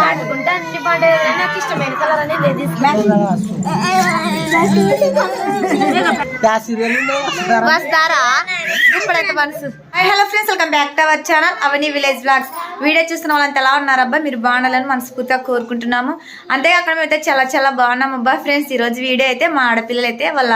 ఆడుకుంటే అన్ని పండుగలు నాకు ఇష్టమైన కలర్ వస్తారా ఇప్పుడైతే మనసు hello friends welcome back to our channel Avani village vlogs video చూస్తున్న వాళ్ళంతా ఎలా ఉన్నారబ్బా? మీరు బాగుండాలని మనస్ఫూర్తిగా కోరుకుంటున్నాము. అంతేకాకుండా మేమైతే చాలా చాలా బాగున్నాం అబ్బా ఫ్రెండ్స్. ఈ రోజు వీడియో అయితే మా ఆడపిల్లలు అయితే వాళ్ళ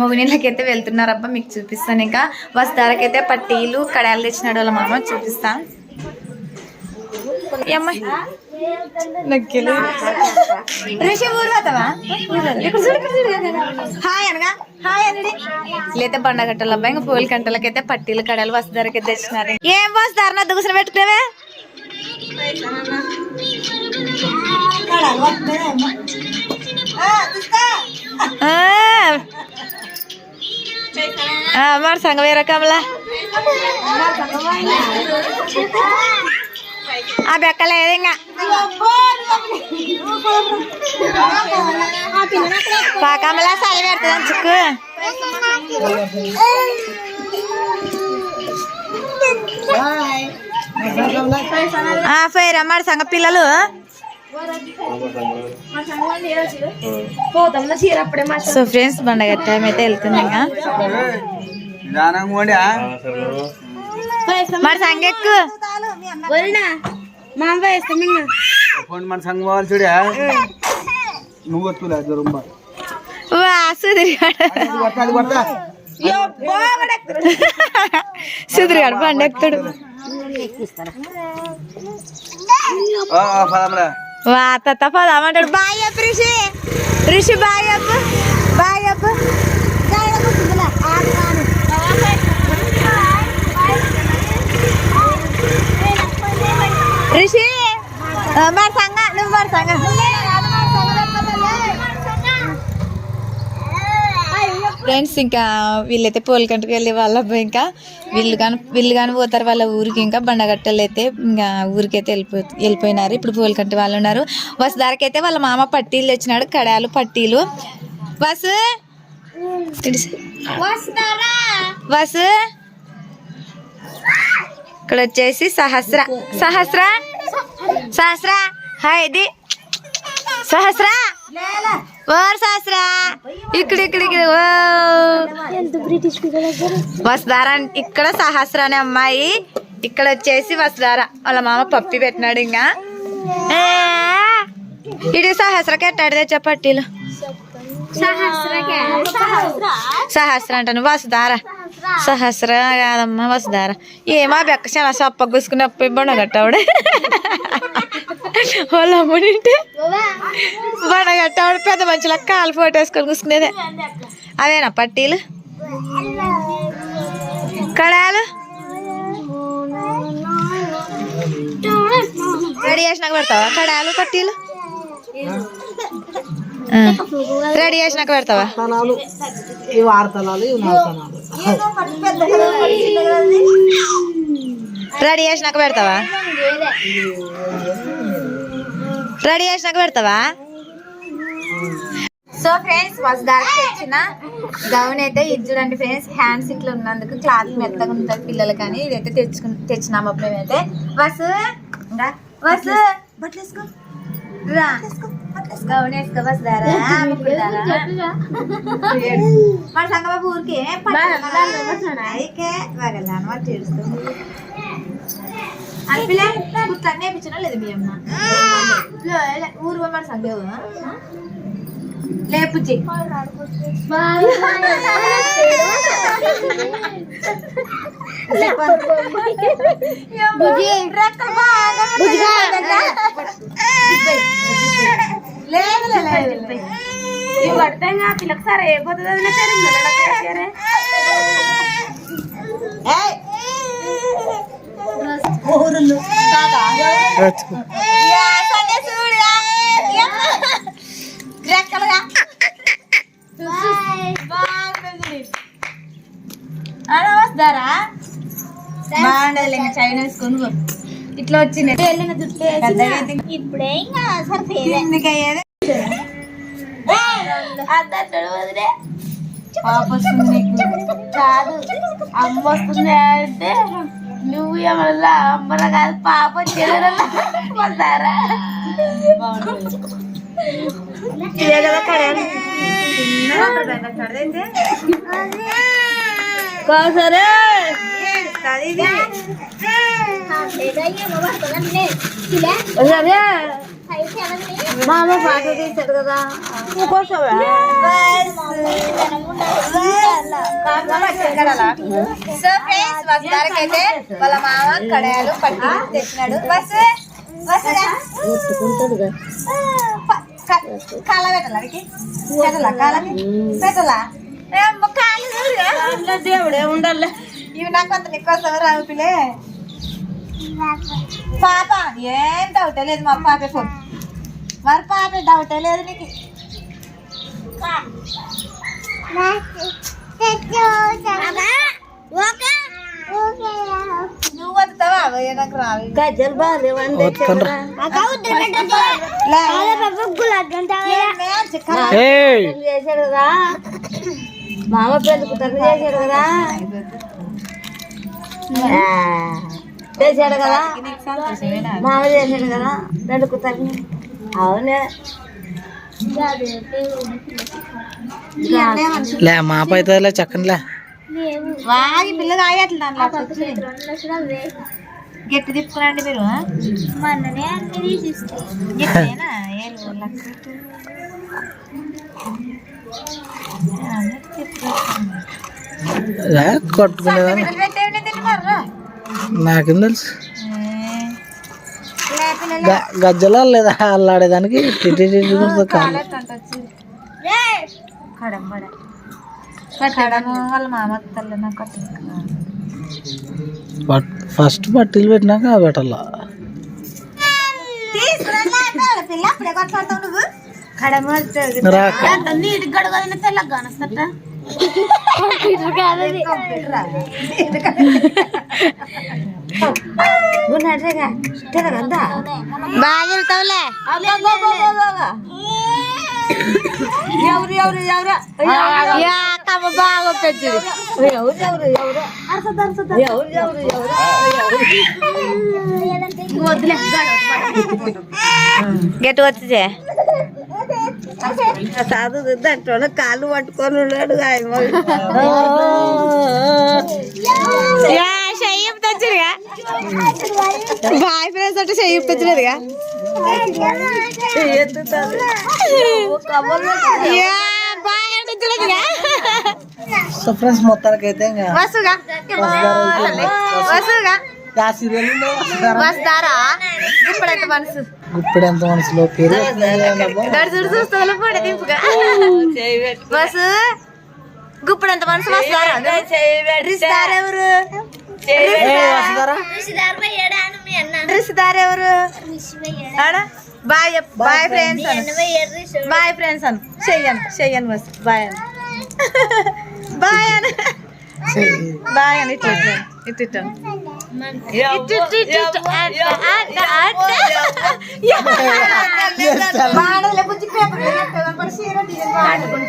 మొగునీళ్ళకి అయితే వెళ్తున్నారబ్బా మీకు చూపిస్తాను ఇంకా. వస్తారకైతే పట్టీలు కడాలు తెచ్చినాడు వాళ్ళ మామ చూపిస్తాం. ఏమ్మా? అమ్మాయి నక్కిలు రిషి హాయ్ అనగా హాయ్ అనడి లేతే బండగట్టల అబ్బాయి ఇంకా పూల గంటలకైతే పట్టీలు కడాలు వస్తారకి తెచ్చినారు. ఏం వస్తారు నా దుగుసిన పెట్టుకునేవే? మరి సంగ వేరే కమలా. ఆ బెక్కలేదు ఇంకా పాకమలా సరి పెడుతుంది చుక్కు ఆ ఫైర్ అమ్మాడు సంగ పిల్లలు సో ఫ్రెండ్స్ బండగ టైం అయితే వెళ్తుంది ఇంకా నిదానంగా పోండి, ఆ? మరి సంగ ఎక్కు పోండి, మన సంఘం పోవాలి చూడు? నువ్వు వస్తులే జ్వరం వా సుధీర్గాడు పదమరా వా తత్త పదామంటాడు bye Rishi. Rishi bye bye చెప్పు రిషి మరి సంగ నువ్వు మరి సంగ ఫ్రెండ్స్ ఇంకా వీళ్ళైతే పోలికంటకి వెళ్ళి వాళ్ళ ఇంకా. వీళ్ళు కానీ వీళ్ళు కానీ పోతారు వాళ్ళ ఊరికి ఇంకా బండగట్టలు అయితే ఇంకా ఊరికైతే వెళ్ళిపో వెళ్ళిపోయినారు. ఇప్పుడు పోలికంట వాళ్ళు ఉన్నారు. వసుదారికి అయితే వాళ్ళ మామ పట్టీలు తెచ్చినాడు కడాలు పట్టీలు. వసు? ఇడిసి. ఇక్కడ వచ్చేసి సహస్ర సహస్ర సహస్ర హాయ్ ఇది. సహస్ర ఓర్ సహస్ర. ఇక్కడ ఇక్కడ ఇక్కడ వసుధార ఇక్కడ సహస్ర అనే అమ్మాయి. ఇక్కడ వచ్చేసి వసుధార వాళ్ళ మామ పప్పి పెట్టినాడు ఇంకా ఇది సహస్రకి ఎట్టాడు తెచ్చా పట్టీలు సహస్ర అంటాను వసుధార. సహస్ర కాదమ్మా వసుధార. ఏమా బెక్క చాలా సొప్ప గుసుకుని అప్పు బండగట్టావుడే వాళ్ళ అమ్ముడింటే బండగట్టావుడు పెద్ద మంచిలా కాలు ఫోటో వేసుకొని కూసుకునేదే. అవేనా పట్టీలు? కడాలు? రెడీ చేసినాక పెడతావా? కడాలు పట్టీలు? రెడీ చేసినాక పెడతావా? రెడీ చేసినాక పెడతావా? రెడీ చేసినాక పెడతావా? సో ఫ్రెండ్స్ బస్ దారికి తెచ్చిన గౌన్ అయితే ఇది చూడండి ఫ్రెండ్స్ హ్యాండ్స్ ఇట్లా ఉన్నందుకు క్లాత్ మెత్తగా ఉంటుంది పిల్లలు కానీ ఇదైతే తెచ్చుకు తెచ్చినాము మేమైతే. ఇంకా బస్సు బట్టలేసుకో రా. మన సంగబాబు ఊరికే అయితే చేస్తుంది అనిపిలే లేదు మీ అమ్మ ఊరు లేపుచ్చి లేదు లేదు ఇవి పడితే పిల్లకి సరే అయిపోతుంది వస్తారా? బాగుండదు ఇంకా చైనా వేసుకొని. ఇట్లా వచ్చింది ఇప్పుడే ఇంకా కాదు. అమ్మ వస్తుంది అంటే నువ్వు ఏమన్నా అమ్మలా కాదు పాప ఇదే కదా ఇది. సరే మా అమ్మ పాట తీసాడు కదా ఇంకోసవా సో ఫ్రెండ్స్ వాళ్ళ మామ కడాయాలు పట్టి తెచ్చినాడు బస్ బస్ కాల పెట్టాలా అడిగి పెట్టాలా కాలకి పెట్టాలా. దేవుడే ఉండాలి ఇవి నాకు అంత నీకోసం రావుతులే పాప ఏం డౌటే లేదు మా పాప ఫోన్ మరి పాప డౌటే లేదు నీకు. నువ్వు వస్తావా అవయ్య నాకు రావు. గజ్జలు బాగాలేవండి ఏయ్. చేశాడు కదా మామ చేశాడు కదా ఆ, చేశాడు కదా? మామ చేశాడు కదా? రెండు కుతల్ని అవునే. లే మా పైతే చక్కనిలే. వాగి పిల్ల తాగట్లేదు దాంట్లో అట్లా వచ్చింది. గట్టి తిప్పుకురండి మీరు పెట్టు. అన్నీ పిల్లలు మర్రా. నాకేం తెలుసు. గజ్జలా లేదా అల్లాడేదానికి ఫస్ట్ పెట్టినాక పెట్టాల. అప్పుడే కొట్లాడతావు నువ్వు. కడము నీటి గడగదిన తెల్లగా కానస్తట ఉన్నట్టుగా తిరగద్దా బాగా వెళ్తావులే ఎవరు ఎవరు ఎవరు కమ్మ బాగా పెంచుడు ఎవరు ఎవరు ఎవరు ఎవరు ఎవరు ఎవరు గట్టి వచ్చితే సాధు దాంట్లో కాళ్ళు పట్టుకొని ఉన్నాడు ఆయన చెయ్యి తెచ్చుడుగా బాయ్ ఫ్రెండ్స్ అంటే చెయ్యి తెచ్చలేదుగా ఎత్తుతాడు బాయ్ అంటే తెచ్చలేదుగా సో ఫ్రెండ్స్ మొత్తానికి అయితే వసుగా వస్తారా ఇప్పుడైతే మనసు గుప్పెడు ఎంత మనసులో పేరు బస్సు గుప్పుడు ఎంత మనసు ఎవరు? ఎవరు? Bye bye friends bye friends అను. చెయ్యను చెయ్యను బస్ బాయ్ అని. బాయ్ అని. బాయ్ అని ఇట్లా ఇట్లా ఇట్లా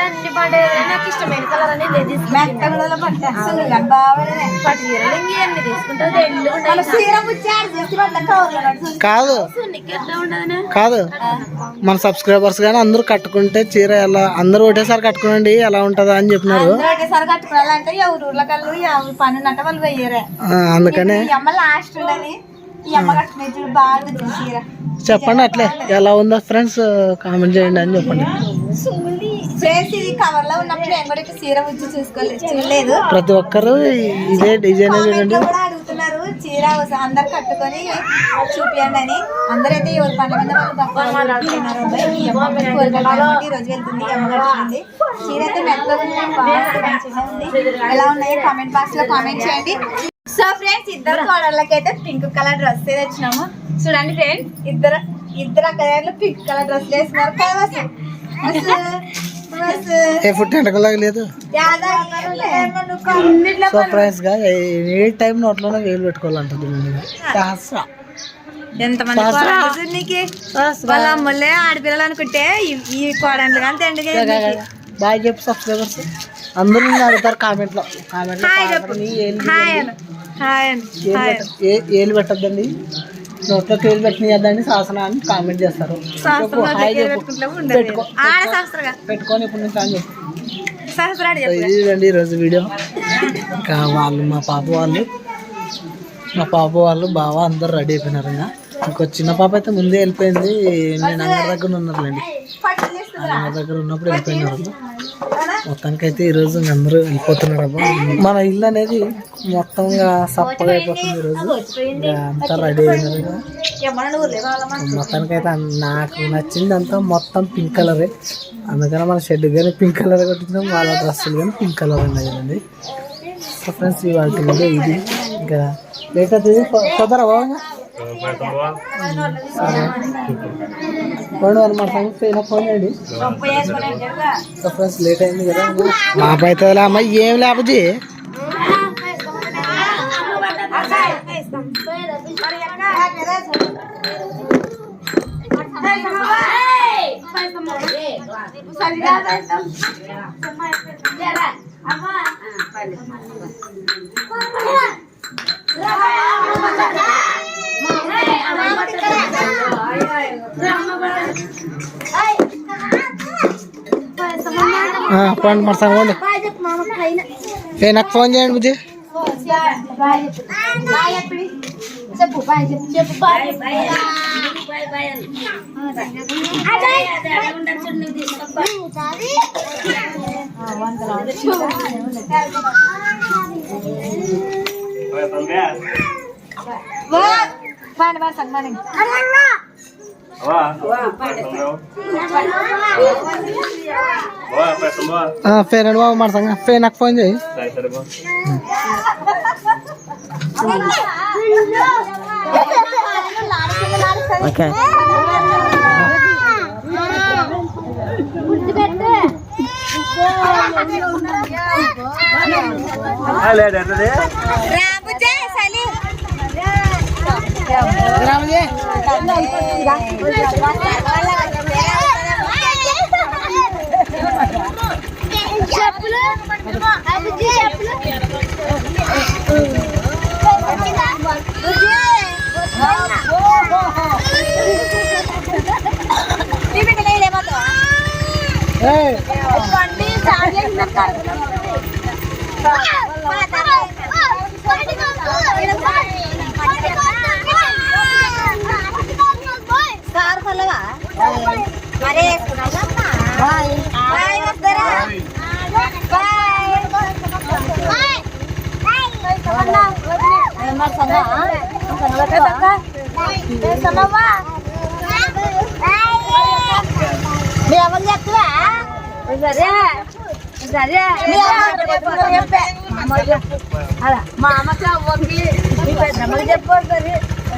అన్ని నాకు ఇష్టమైన కలర్ అనేది పట్ట చీరలు కాదు కాదు మన సబ్స్క్రైబర్స్ కానీ అందరూ కట్టుకుంటే చీర ఎలా అందరూ ఒకటేసారి కట్టుకోండి ఎలా ఉంటుందా అని చెప్పినారు. అందుకనే. అమ్మ లాస్ట్ ఉండని ఈ అమ్మ కట్టుకునే చూడు బాగా ఉంది చీర చెప్పండి అట్లే ఎలా ఉందో ఫ్రెండ్స్ కామెంట్ చేయండి అని చెప్పండి. ఫ్రెండ్స్ ఇది కవర్లో ఉన్నప్పుడు నేను కూడా చీర బుజ్జి చూసుకోలేదు చూడలేదు. ప్రతి ఒక్కరు ఇదే డిజైన్ చూడండి. కూడా అడుగుతున్నారు చీర అందరు కట్టుకొని చూపియండి అని. అందరైతే ఎవరి పనుల మీద వాళ్ళు మాట్లాడుతున్నారు. ఈ రోజు వెళ్తుంది చీర అయితే మెత్తగా ఉంది ఎలా ఉన్నాయి? కామెంట్ బాక్స్లో కామెంట్ చేయండి. సో ఫ్రెండ్స్ ఇద్దరు కోడళ్ళకి అయితే పింక్ కలర్ డ్రెస్ తెచ్చినాము. చూడండి ఫ్రెండ్స్ ఇద్దరు ఇద్దరు అక్కడ పింక్ కలర్ డ్రెస్ వేస్తున్నారు కదా వసు? వసు? వసు? ఏ ఫుడ్ ఎంటకలాగా లేదు? యాదాగిరి అన్నిట్లో సో ఫ్రెండ్స్గా ఏ టైం నోట్లోనే వేలు పెట్టుకోవాలంటుంది సహస్ర ఎంతమంది నీకు? వాళ్ళ అమ్మలే ఆడపిల్లలు అనుకుంటే ఈ- కోడళ్ళు కానీ బాయ్ చెప్పు సబ్స్క్రైబర్స్. అందరూ అడుగుతారు కామెంట్లో. కామెంట్ ఏలు ఏలు ఏలు పెట్టద్దండి. నోట్లో తేలు పెట్టినద్దండి శాసనం అని కామెంట్ చేస్తారు. పెట్టుకొని ఇప్పుడు నుంచి అని చెప్పు సహస్రాడు సో ఇది చూడండి ఈరోజు వీడియో. ఇంకా వాళ్ళు మా పాప వాళ్ళు. మా పాప వాళ్ళు బావ అందరు రెడీ అయిపోయినారు ఇంకా. ఇంకో చిన్న పాప అయితే ముందే వెళ్ళిపోయింది. నేను అంగడి దగ్గర ఉన్నారులేండి అంగడి దగ్గర ఉన్నప్పుడు వెళ్ళిపోయినారు. మొత్తానికి అయితే ఈరోజు ఇంక అందరూ వెళ్ళిపోతున్నారు అబ్బా మన ఇల్లు అనేది మొత్తంగా సప్పగా అయిపోతుంది ఈరోజు అంతా రెడీ అయినారు ఇంకా. మొత్తానికి అయితే నాకు నచ్చింది అంతా మొత్తం పింక్ కలరే. అందుకని మన షెడ్ కానీ పింక్ కలర్ కొట్టించాం వాళ్ళ డ్రెస్సులు కానీ పింక్ కలర్ ఉన్నాయి కదండి. సో ఫ్రెండ్స్ ఇవాళ ఇది. ఇంకా లేట్ అవుతుంది. బాగా సరే ఫోన్ అనమాట ఫోన్ ఫోన్ చేయండి సో ఫ్రెండ్స్ లేట్ అయింది కదా మా అయితే అమ్మ ఏం లేపజీ ఫోన్ మరి సంగండి ఏ నాకు ఫోన్ చేయండి బుజ్జి చెప్పు బాయ్ చెప్పు చెప్పు బాయ్ ఫేర్ అండి బాబు మరి సంగ ఫే నాకు ఫోన్ చేయి ఓకే చెప్పులు Hey! కొల్లవా మరే బాయ్. బాయ్ వస్తారా బాయ్. బాయ్. మరి సన్నా సన్నవా మీ అవ్వకి చెప్తావా సరే సరే మా అమ్మకి అవ్వకి మీ పెద్దమ్మకి చెప్పు సరే